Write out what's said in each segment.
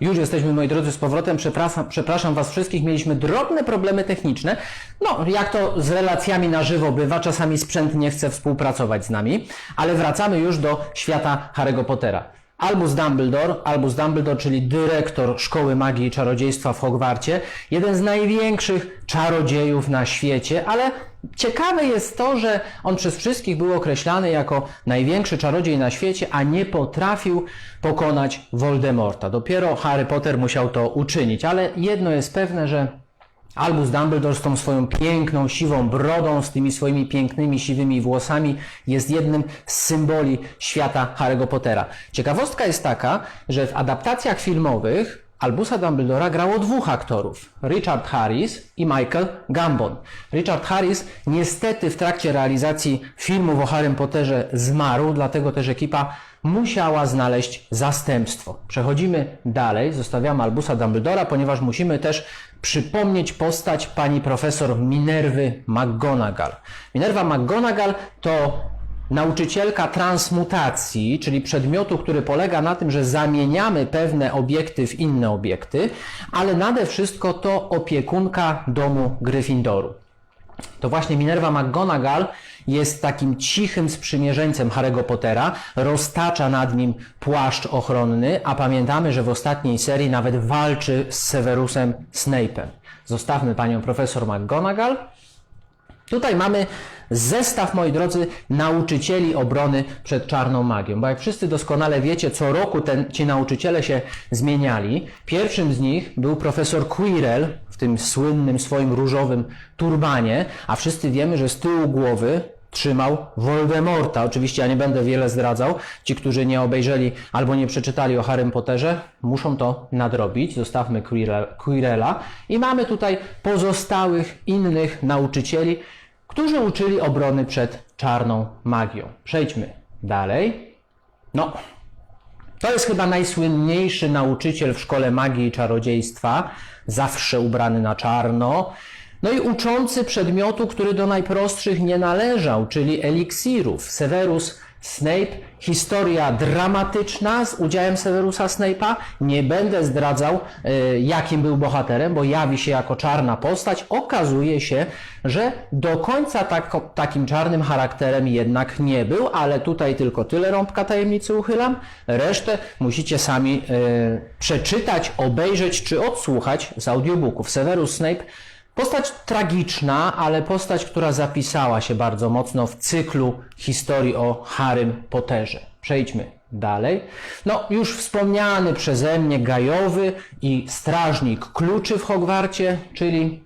Już jesteśmy, moi drodzy, z powrotem. Przepraszam, przepraszam Was wszystkich. Mieliśmy drobne problemy techniczne. No, jak to z relacjami na żywo bywa, czasami sprzęt nie chce współpracować z nami, ale wracamy już do świata Harry'ego Pottera. Albus Dumbledore, Albus Dumbledore, czyli dyrektor Szkoły Magii i Czarodziejstwa w Hogwarcie, jeden z największych czarodziejów na świecie, ale ciekawe jest to, że on przez wszystkich był określany jako największy czarodziej na świecie, a nie potrafił pokonać Voldemorta. Dopiero Harry Potter musiał to uczynić, ale jedno jest pewne, że Albus Dumbledore z tą swoją piękną, siwą brodą, z tymi swoimi pięknymi, siwymi włosami jest jednym z symboli świata Harry'ego Pottera. Ciekawostka jest taka, że w adaptacjach filmowych Albusa Dumbledora grało dwóch aktorów, Richard Harris i Michael Gambon. Richard Harris niestety w trakcie realizacji filmów o Harrym Potterze zmarł, dlatego też ekipa musiała znaleźć zastępstwo. Przechodzimy dalej, zostawiamy Albusa Dumbledora, ponieważ musimy też przypomnieć postać pani profesor Minerwy McGonagall. Minerva McGonagall to nauczycielka transmutacji, czyli przedmiotu, który polega na tym, że zamieniamy pewne obiekty w inne obiekty, ale nade wszystko to opiekunka domu Gryffindoru. To właśnie Minerva McGonagall jest takim cichym sprzymierzeńcem Harry'ego Pottera, roztacza nad nim płaszcz ochronny, a pamiętamy, że w ostatniej serii nawet walczy z Severusem Snape'em. Zostawmy panią profesor McGonagall. Tutaj mamy zestaw, moi drodzy, nauczycieli obrony przed czarną magią. Bo jak wszyscy doskonale wiecie, co roku ten, ci nauczyciele się zmieniali. Pierwszym z nich był profesor Quirrell w tym słynnym swoim różowym turbanie, a wszyscy wiemy, że z tyłu głowy trzymał Voldemorta. Oczywiście ja nie będę wiele zdradzał. Ci, którzy nie obejrzeli albo nie przeczytali o Harrym Potterze, muszą to nadrobić. Zostawmy Quirrell- Quirrella. I mamy tutaj pozostałych innych nauczycieli, którzy uczyli obrony przed czarną magią. Przejdźmy dalej. No, to jest chyba najsłynniejszy nauczyciel w szkole magii i czarodziejstwa, zawsze ubrany na czarno. No i uczący przedmiotu, który do najprostszych nie należał, czyli eliksirów. Severus Snape, historia dramatyczna z udziałem Severusa Snape'a. Nie będę zdradzał, y, jakim był bohaterem, bo jawi się jako czarna postać. Okazuje się, że do końca tak, takim czarnym charakterem jednak nie był, ale tutaj tylko tyle rąbka tajemnicy uchylam. Resztę musicie sami y, przeczytać, obejrzeć czy odsłuchać z audiobooków. Severus Snape Postać tragiczna, ale postać, która zapisała się bardzo mocno w cyklu historii o Harrym Potterze. Przejdźmy dalej. No, już wspomniany przeze mnie gajowy i strażnik kluczy w Hogwarcie, czyli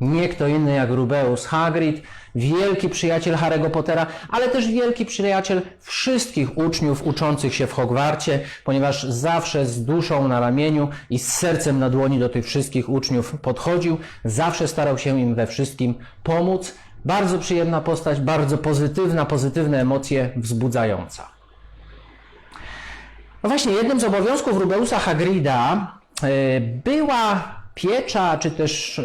nie kto inny jak Rubeus Hagrid, wielki przyjaciel Harry'ego Pottera, ale też wielki przyjaciel wszystkich uczniów uczących się w Hogwarcie, ponieważ zawsze z duszą na ramieniu i z sercem na dłoni do tych wszystkich uczniów podchodził, zawsze starał się im we wszystkim pomóc. Bardzo przyjemna postać, bardzo pozytywna, pozytywne emocje wzbudzająca. No właśnie, jednym z obowiązków Rubeusa Hagrida e, była piecza, czy też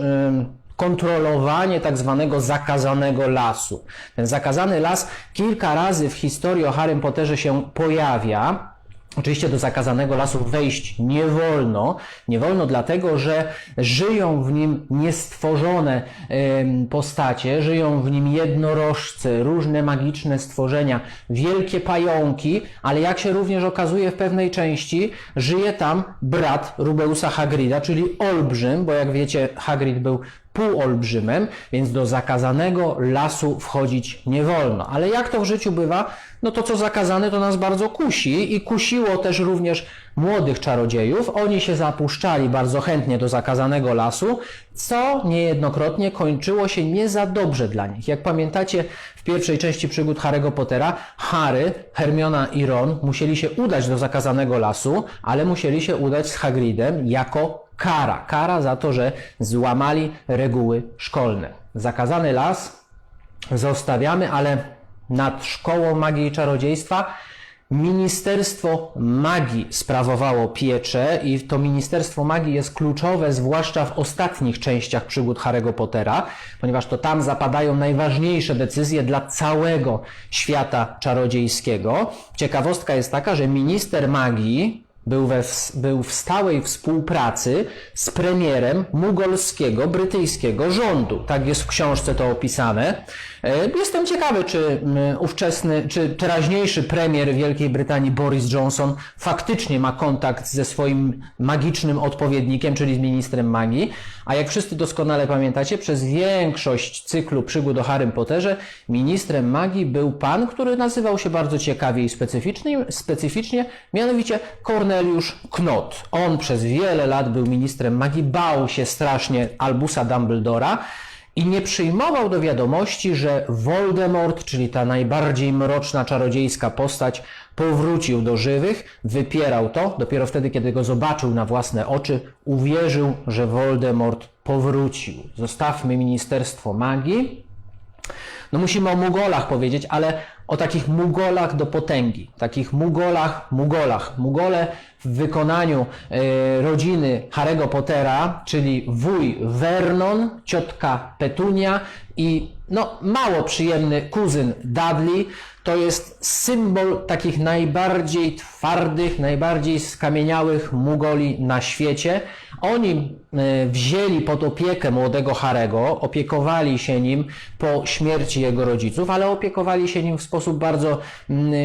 kontrolowanie tak zwanego zakazanego lasu. Ten zakazany las kilka razy w historii o Harrym Potterze się pojawia. Oczywiście do zakazanego lasu wejść nie wolno. Nie wolno dlatego, że żyją w nim niestworzone postacie, żyją w nim jednorożce, różne magiczne stworzenia, wielkie pająki, ale jak się również okazuje w pewnej części, żyje tam brat Rubeusa Hagrida, czyli olbrzym, bo jak wiecie, Hagrid był półolbrzymem, więc do zakazanego lasu wchodzić nie wolno. Ale jak to w życiu bywa, no to co zakazane to nas bardzo kusi i kusiło też również młodych czarodziejów. Oni się zapuszczali bardzo chętnie do zakazanego lasu, co niejednokrotnie kończyło się nie za dobrze dla nich. Jak pamiętacie, w pierwszej części przygód Harry'ego Pottera, Harry, Hermiona i Ron musieli się udać do zakazanego lasu, ale musieli się udać z Hagridem jako kara. Kara za to, że złamali reguły szkolne. Zakazany las zostawiamy, ale nad szkołą magii i czarodziejstwa Ministerstwo Magii sprawowało pieczę i to Ministerstwo Magii jest kluczowe, zwłaszcza w ostatnich częściach przygód Harry'ego Pottera, ponieważ to tam zapadają najważniejsze decyzje dla całego świata czarodziejskiego. Ciekawostka jest taka, że minister magii Był, we, był w stałej współpracy z premierem mugolskiego, brytyjskiego rządu. Tak jest w książce to opisane. E, Jestem ciekawy, czy ówczesny, czy teraźniejszy premier Wielkiej Brytanii Boris Johnson faktycznie ma kontakt ze swoim magicznym odpowiednikiem, czyli z ministrem magii. A jak wszyscy doskonale pamiętacie, przez większość cyklu przygód o Harrym Potterze ministrem magii był pan, który nazywał się bardzo ciekawie i specyficznie, specyficznie mianowicie Corneliusz Knot. On przez wiele lat był ministrem magii, bał się strasznie Albusa Dumbledora i nie przyjmował do wiadomości, że Voldemort, czyli ta najbardziej mroczna czarodziejska postać, powrócił do żywych, wypierał to. Dopiero wtedy, kiedy go zobaczył na własne oczy, uwierzył, że Voldemort powrócił. Zostawmy Ministerstwo Magii. No musimy o Mugolach powiedzieć, ale o takich Mugolach do potęgi. Takich Mugolach, Mugolach. Mugole w wykonaniu e, rodziny Harry'ego Pottera, czyli wuj Vernon, ciotka Petunia i no, mało przyjemny kuzyn Dudley, to jest symbol takich najbardziej twardych, najbardziej skamieniałych Mugoli na świecie. Oni e, wzięli pod opiekę młodego Harego, opiekowali się nim po śmierci jego rodziców, ale opiekowali się nim w sposób bardzo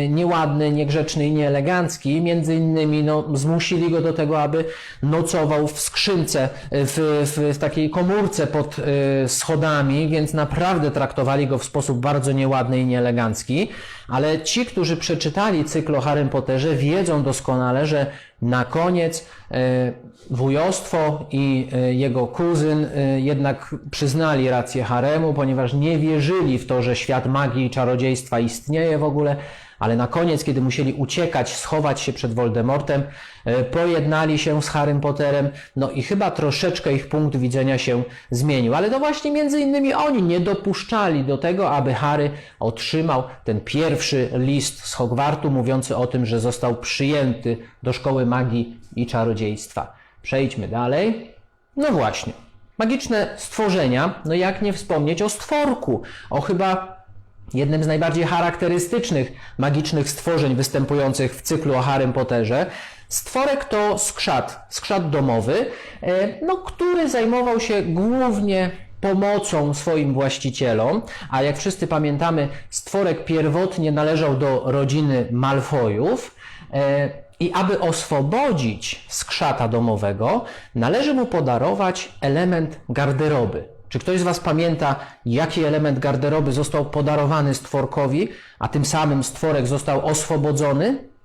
nieładny, niegrzeczny i nieelegancki. Między innymi no, zmusili go do tego, aby nocował w skrzynce, e, w, w, w takiej komórce pod e, schodami, więc naprawdę traktowali go w sposób bardzo nieładny i nieelegancki. Ale ci, którzy przeczytali cykl o Harrym Potterze, wiedzą doskonale, że na koniec e, wujostwo i e, jego kuzyn e, jednak przyznali rację Haremu, ponieważ nie wierzyli w to, że świat magii i czarodziejstwa istnieje w ogóle, ale na koniec, kiedy musieli uciekać, schować się przed Voldemortem, e, pojednali się z Harrym Potterem, no i chyba troszeczkę ich punkt widzenia się zmienił. Ale to właśnie między innymi oni nie dopuszczali do tego, aby Harry otrzymał ten pierwszy list z Hogwartu mówiący o tym, że został przyjęty do szkoły magii i czarodziejstwa. Przejdźmy dalej. No właśnie. Magiczne stworzenia, no jak nie wspomnieć o stworku, o chyba jednym z najbardziej charakterystycznych magicznych stworzeń występujących w cyklu o Harrym Potterze. Stworek to skrzat, skrzat domowy, e, no, który zajmował się głównie pomocą swoim właścicielom, a jak wszyscy pamiętamy, stworek pierwotnie należał do rodziny Malfoyów. e, I aby oswobodzić skrzata domowego, należy mu podarować element garderoby. Czy ktoś z Was pamięta, jaki element garderoby został podarowany stworkowi, a tym samym stworek został oswobodzony?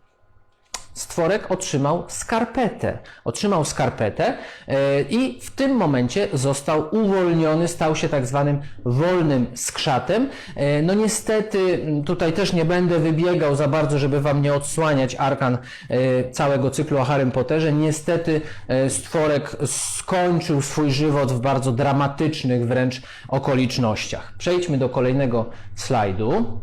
Stworek otrzymał skarpetę. Otrzymał skarpetę e, i w tym momencie został uwolniony, stał się tak zwanym wolnym skrzatem. E, No niestety tutaj też nie będę wybiegał za bardzo, żeby Wam nie odsłaniać arkan e, całego cyklu o Harrym Potterze. Niestety stworek skończył swój żywot w bardzo dramatycznych wręcz okolicznościach. Przejdźmy do kolejnego slajdu.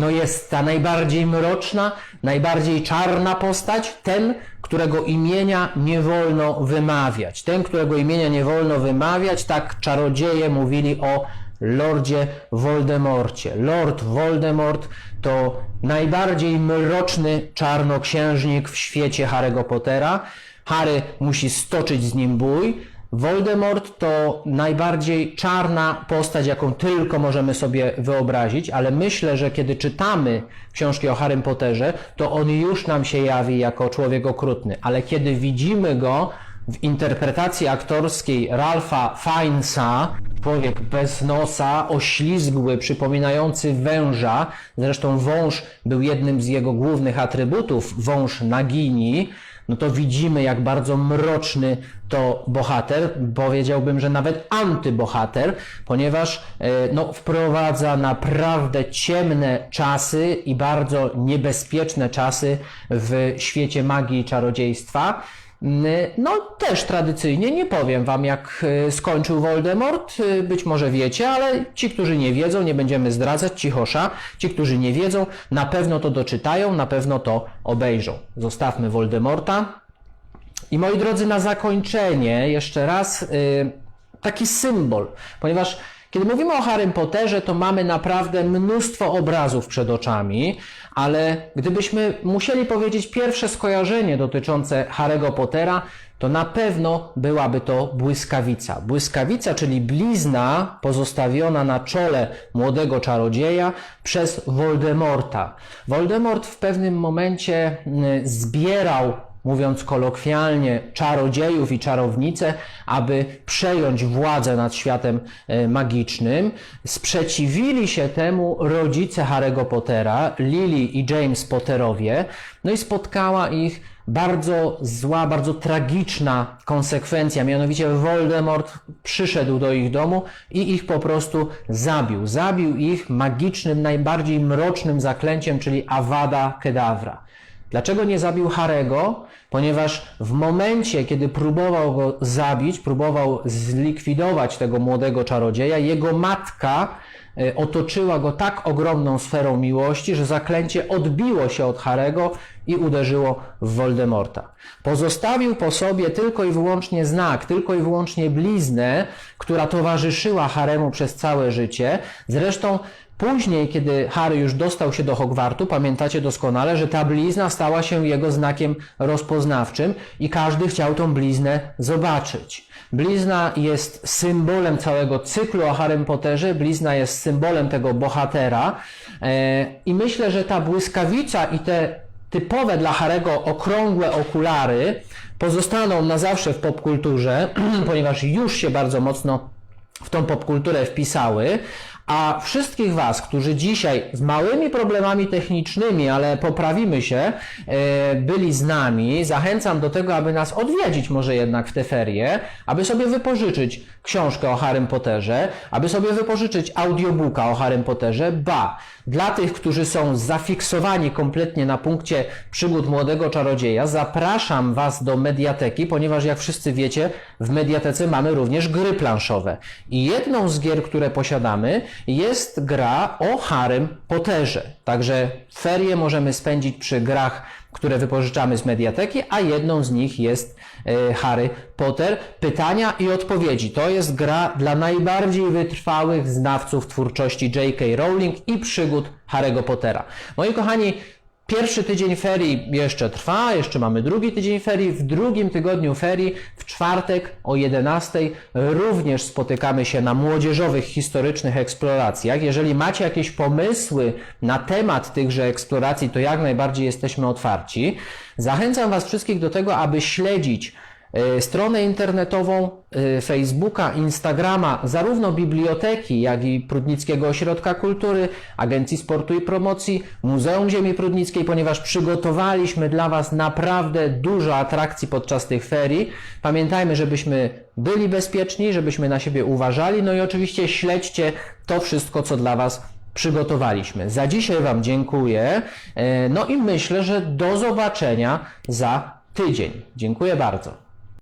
No jest ta najbardziej mroczna, najbardziej czarna postać, ten, którego imienia nie wolno wymawiać. Ten, którego imienia nie wolno wymawiać, tak czarodzieje mówili o Lordzie Voldemorcie. Lord Voldemort to najbardziej mroczny czarnoksiężnik w świecie Harry'ego Pottera. Harry musi stoczyć z nim bój. Voldemort to najbardziej czarna postać, jaką tylko możemy sobie wyobrazić, ale myślę, że kiedy czytamy książki o Harrym Potterze, to on już nam się jawi jako człowiek okrutny, ale kiedy widzimy go w interpretacji aktorskiej Ralpha Fiennesa, człowiek bez nosa, oślizgły, przypominający węża, zresztą wąż był jednym z jego głównych atrybutów, wąż Nagini, no to widzimy, jak bardzo mroczny to bohater, powiedziałbym, że nawet antybohater, ponieważ e, no, wprowadza naprawdę ciemne czasy i bardzo niebezpieczne czasy w świecie magii i czarodziejstwa. No, też tradycyjnie nie powiem Wam, jak e, skończył Voldemort. E, Być może wiecie, ale ci, którzy nie wiedzą, nie będziemy zdradzać, cichosza. Ci, którzy nie wiedzą, na pewno to doczytają, na pewno to obejrzą. Zostawmy Voldemorta. I moi drodzy, na zakończenie jeszcze raz taki symbol, ponieważ Kiedy mówimy o Harrym Potterze, to mamy naprawdę mnóstwo obrazów przed oczami, ale gdybyśmy musieli powiedzieć pierwsze skojarzenie dotyczące Harry'ego Pottera, to na pewno byłaby to błyskawica. Błyskawica, czyli blizna pozostawiona na czole młodego czarodzieja przez Voldemorta. Voldemort w pewnym momencie mm, zbierał mówiąc kolokwialnie, czarodziejów i czarownice, aby przejąć władzę nad światem e, magicznym. Sprzeciwili się temu rodzice Harry'ego Pottera, Lily i James Potterowie, no i spotkała ich bardzo zła, bardzo tragiczna konsekwencja, mianowicie Voldemort przyszedł do ich domu i ich po prostu zabił. Zabił ich magicznym, najbardziej mrocznym zaklęciem, czyli Avada Kedavra. Dlaczego nie zabił Harego? Ponieważ w momencie, kiedy próbował go zabić, próbował zlikwidować tego młodego czarodzieja, jego matka e, otoczyła go tak ogromną sferą miłości, że zaklęcie odbiło się od Harego i uderzyło w Voldemorta. Pozostawił po sobie tylko i wyłącznie znak, tylko i wyłącznie bliznę, która towarzyszyła Haremu przez całe życie. Zresztą Później, kiedy Harry już dostał się do Hogwartu, pamiętacie doskonale, że ta blizna stała się jego znakiem rozpoznawczym i każdy chciał tą bliznę zobaczyć. Blizna jest symbolem całego cyklu o Harrym Potterze, blizna jest symbolem tego bohatera e, i myślę, że ta błyskawica i te typowe dla Harego okrągłe okulary pozostaną na zawsze w popkulturze, ponieważ już się bardzo mocno w tą popkulturę wpisały, a wszystkich Was, którzy dzisiaj z małymi problemami technicznymi, ale poprawimy się, e, byli z nami, zachęcam do tego, aby nas odwiedzić może jednak w te ferie, aby sobie wypożyczyć książkę o Harrym Potterze, aby sobie wypożyczyć audiobooka o Harrym Potterze, ba, dla tych, którzy są zafiksowani kompletnie na punkcie przygód młodego czarodzieja, zapraszam Was do mediateki, ponieważ jak wszyscy wiecie, w mediatece mamy również gry planszowe. I jedną z gier, które posiadamy, jest gra o Harrym Potterze. Także ferie możemy spędzić przy grach, które wypożyczamy z mediateki, a jedną z nich jest e, Harry Potter. Pytania i odpowiedzi. To jest gra dla najbardziej wytrwałych znawców twórczości J.K. Rowling i przygód Harry'ego Pottera. Moi kochani, Pierwszy tydzień ferii jeszcze trwa, jeszcze mamy drugi tydzień ferii. W drugim tygodniu ferii, w czwartek o 11 również spotykamy się na młodzieżowych historycznych eksploracjach. Jeżeli macie jakieś pomysły na temat tychże eksploracji, to jak najbardziej jesteśmy otwarci. Zachęcam Was wszystkich do tego, aby śledzić stronę internetową e, Facebooka, Instagrama, zarówno biblioteki, jak i Prudnickiego Ośrodka Kultury, Agencji Sportu i Promocji, Muzeum Ziemi Prudnickiej, ponieważ przygotowaliśmy dla Was naprawdę dużo atrakcji podczas tych ferii. Pamiętajmy, żebyśmy byli bezpieczni, żebyśmy na siebie uważali, no i oczywiście śledźcie to wszystko, co dla Was przygotowaliśmy. Za dzisiaj Wam dziękuję. E, No i myślę, że do zobaczenia za tydzień. Dziękuję bardzo.